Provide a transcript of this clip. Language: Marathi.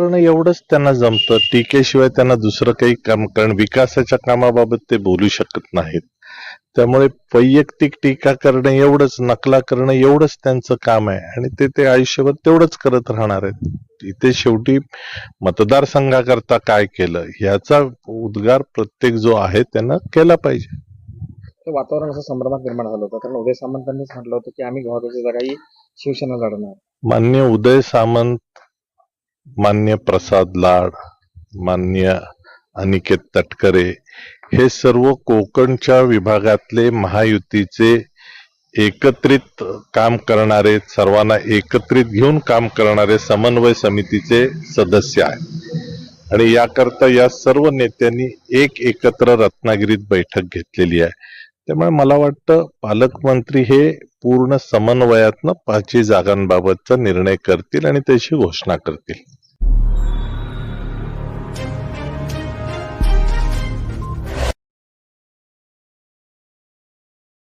करणं एवढंच त्यांना जमतं. टीकेशिवाय त्यांना दुसरं काही काम कारण विकासाच्या कामाबाबत ते बोलू शकत नाहीत. त्यामुळे वैयक्तिक टीका करणं एवढंच नकला करणं एवढंच त्यांचं काम आहे आणि ते ते आयुष्यभर तेवढंच करत राहणार आहेत. इथे शेवटी मतदारसंघाकरता काय केलं याचा उद्गार प्रत्येक जो आहे त्यांना केला पाहिजे. वातावरण असं संभ्रमात निर्माण झालं होतं. कारण उदय सामंतांनीच म्हटलं होतं की आम्ही गव्हाची जागाही शिवसेना लढणार मान्य उदय सामंत मान्य प्रसाद लाड मान्य अनिकेत तटकरे हे सर्व कोकणच्या विभागातले महायुतीचे एकत्रित काम करणारे सर्वांना एकत्रित घेऊन काम करणारे समन्वय समितीचे सदस्य आहेत. आणि याकरता या सर्व नेत्यांनी एक एकत्र रत्नागिरीत बैठक घेतलेली आहे. त्यामुळे मला वाटतं पालकमंत्री हे पूर्ण समन्वयातनं पाचही जागांबाबतचा निर्णय करतील आणि त्याची घोषणा करतील.